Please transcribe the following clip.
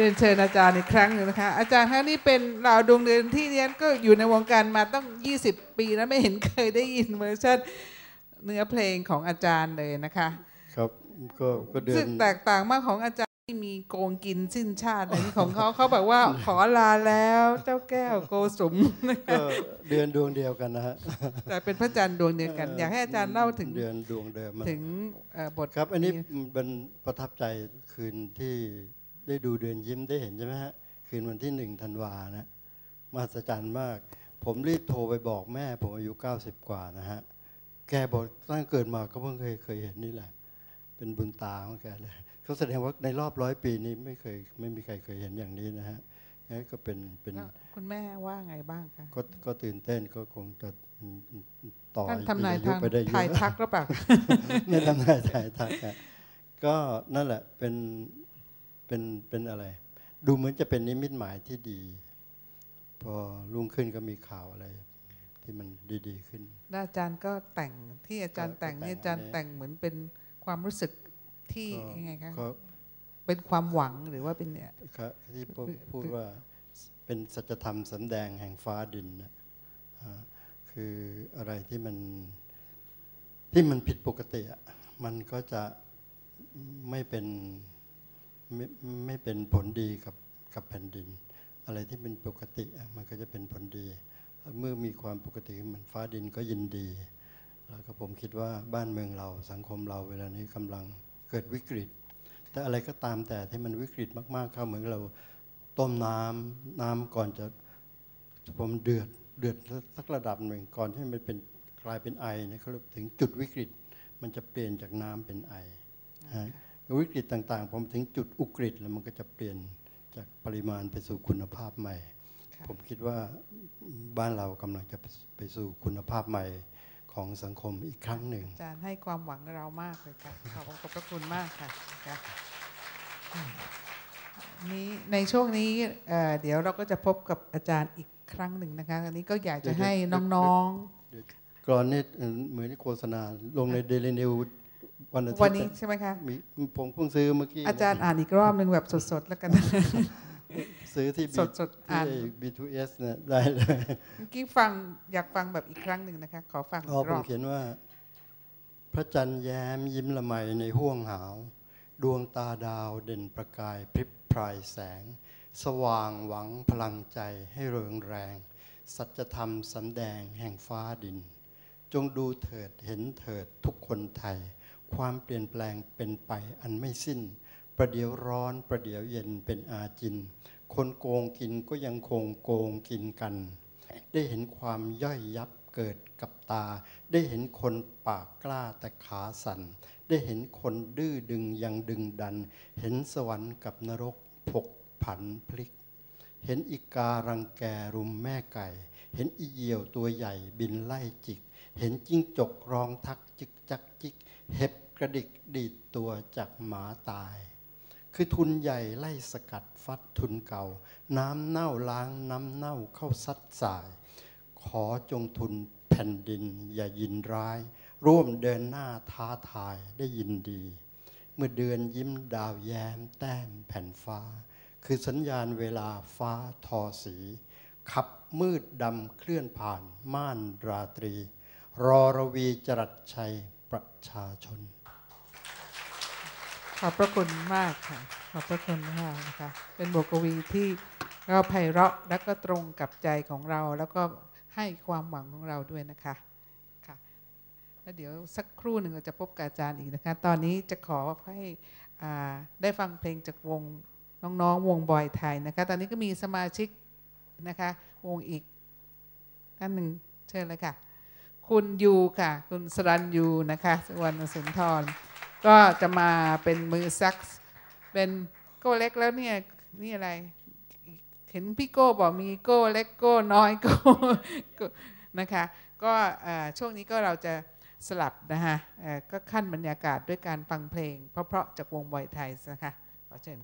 รียนเชิญอาจารย์อีกครั้งหนึ่งนะคะ อาจารย์คะนี่เป็นเราวดวงเดือนที่เรียนก็อยู่ในวงการมาต้อง20 ปีแล้วไม่เห็นเคยได้ยินเวอร์ชันเนื้อเพลงของอาจารย์เลยนะคะ ครับก็ก็เดือซึ่นงแตกต่างมากของอาจารย์ที่มีโกงกินสิ้นชาติอะไรนี่ของเขาเขาแบบว่าขอลาแล้วเจ้าแก้วโกสุมก็เดือนดวงเดียวกันนะฮะแต่เป็นพระจันทร์ดวงเดียวกัน อยากให้อาจารย์เล่าถึงเดือนดวงเดิมอะถึงเอ่อบทครับ อันนี้เป็นประทับใจคืนที่ ได้ดูเดือนยิ้มได้เห็นใช่ไหมฮะ คืนวันที่หนึ่งธันวานะมหัศจรรย์มาก ผมรีบโทรไปบอกแม่ ผมอายุ 90 กว่านะฮะ แกบอกตั้งเกิดมาก็เพิ่งเคยเคยเห็นนี่แหละ เป็นบุญตาของแกเลยเขาแสดงว่าในรอบร้อยปีนี้ไม่เคยไม่มีใครเคยเห็นอย่างนี้นะฮะนี่ก็เป็นเป็นแล้วคุณแม่ว่าไงบ้างคะก็ก็ตื่นเต้นก็คงจะต่อท่านทำนายอายุทางไปได้เยทายอะทักหรือเปล่าไม่ทำนายทายทักอะก็นั่นแหละเป็น เป็นเป็นอะไร ดูเหมือนจะเป็นนิมิตหมายที่ดี พอรุ่งขึ้นก็มีข่าวอะไร ที่มันดี ๆ ขึ้นแล้วอาจารย์ก็แต่งที่อาจารย์ก็แต่งเนี่ยแต่งอาจารย์อันนี้แต่งเหมือนเป็นความรู้สึกที่ก็ยังไงคะก็เป็นความหวังหรือว่าเป็นเนี่ยครับที่พูดพูดว่าเป็นสัจธรรมสำแดงแห่งฟ้าดินนะอ่าคืออะไรที่มันที่มันผิดปกติอะมันก็จะไม่เป็น ไม่ไม่เป็นผลดีกับกับแผ่นดิน อะไรที่เป็นปกติมันก็จะเป็นผลดี เมื่อมีความปกติมันฟ้าดินก็ยินดี แล้วก็ผมคิดว่าบ้านเมืองเราสังคมเราเวลานี้กำลังเกิดวิกฤต แต่อะไรก็ตามแต่ที่มันวิกฤตมากๆเข้าเหมือนเราต้มน้ำน้ำก่อนจะผมเดือดเดือดสักระดับหนึ่งก่อนที่มันเป็นกลายเป็นไอเนี่ยเขาเรียกถึงจุดวิกฤต มันจะเปลี่ยนจากน้ำเป็นไอฮะ วิกฤตต่างๆ ผมถึงจุดอุกฤษแล้วมันก็จะเปลี่ยนจากปริมาณไปสู่คุณภาพใหม่ค่ะผมคิดว่าบ้านเรากำลังจะไปสู่คุณภาพใหม่ของสังคมอีกครั้งหนึ่งอาจารย์ให้ความหวังเรามากเลยค่ะ ขอบขอบพระคุณมากค่ะค่ะนี้ในช่วงนี้เอ่อเดี๋ยวเราก็จะพบกับอาจารย์อีกครั้งหนึ่งนะคะอันนี้ก็อยากจะให้น้องกรอนนี่เอ่อเหมือนโฆษณาลงในเดลินิว วันอาทิตๆวันย์นี้ใช่ไหมคะมีผมเพิ่งซื้อเมื่อกี้อาจารย์อ่านอีกรอบหนึ่งแบบสดๆแล้วกัน ซื้อที่สดสดๆอ่านที่ B2S เนี่ยได้เลยเมื่อกี้ฟังอยากฟังแบบอีกครั้งหนึ่งนะคะ ขอฟังอ๋ออีกผรมอบเขียนว่า พระจันทร์แย้มยิ้มละไมในห้วงหาว ดวงตาดาวเด่นประกายพริบพรายแสง สว่างหวังพลังใจให้เริงแรง สัจธรรมสำแดงแห่งฟ้าดิน จงดูเถิดเห็นเถิดทุกคนไทย ความเปลี่ยนแปลงเป็นไปอันไม่สิ้น ประเดี๋ยวร้อนประเดี๋ยวเย็นเป็นอาจิน คนโกงกินก็ยังคงโกงกินกัน ได้เห็นความย่อยยับเกิดกับตา ได้เห็นคนปากกล้าแต่ขาสั่น ได้เห็นคนดื้อดึงยังดึงดัน เห็นสวรรค์กับนรกผกผันพลิก เห็นอีการังแกรุมแม่ไก่ เห็นอีเหยี่ยวตัวใหญ่บินไล่จิก เห็นจิ้งจกร้องทักจิกจักจิก เห็บกระดิกดีดตัวจากหมาตาย คือทุนใหญ่ไล่สกัดฟัดทุนเก่า น้ำเน่าล้างน้ำเน่าเข้าซัดสาย ขอจงทุนแผ่นดินอย่ายินร้าย ร่วมเดินหน้าท้าทายได้ยินดี เมื่อเดือนยิ้มดาวแย้มแต้มแผ่นฟ้า คือสัญญาณเวลาฟ้าทอสี ขับมืดดำเคลื่อนผ่านม่านราตรี รอระวีจรัสชัย ประชาชน ขอบพระคุณมากค่ะ ขอบพระคุณมากนะคะ เป็นบทกวีที่เราไพเราะและก็ตรงกับใจของเรา แล้วก็ให้ความหวังของเราด้วยนะคะค่ะแล้วเดี๋ยวสักครู่หนึ่งเราจะพบกับอาจารย์อีกนะคะ ตอนนี้จะขอให้ได้ฟังเพลงจากวงน้องๆ วงบอยไทยนะคะ ตอนนี้ก็มีสมาชิกนะคะ วงอีกท่านหนึ่งเชิญเลยค่ะ คุณยูค่ะ คุณสรันยูนะคะสุวรรณสุนทร ก็จะมาเป็นมือซัก เป็นโก้เล็กแล้วเนี่ย นี่อะไร เห็นพี่โก้บอกมีโก้เล็กโก้น้อยโก้นะคะ ก็ช่วงนี้ก็เราจะสลับนะคะก็ขั้นบรรยากาศด้วยการฟังเพลง เพราะๆจากวงบอยไทยนะคะขอเชิญ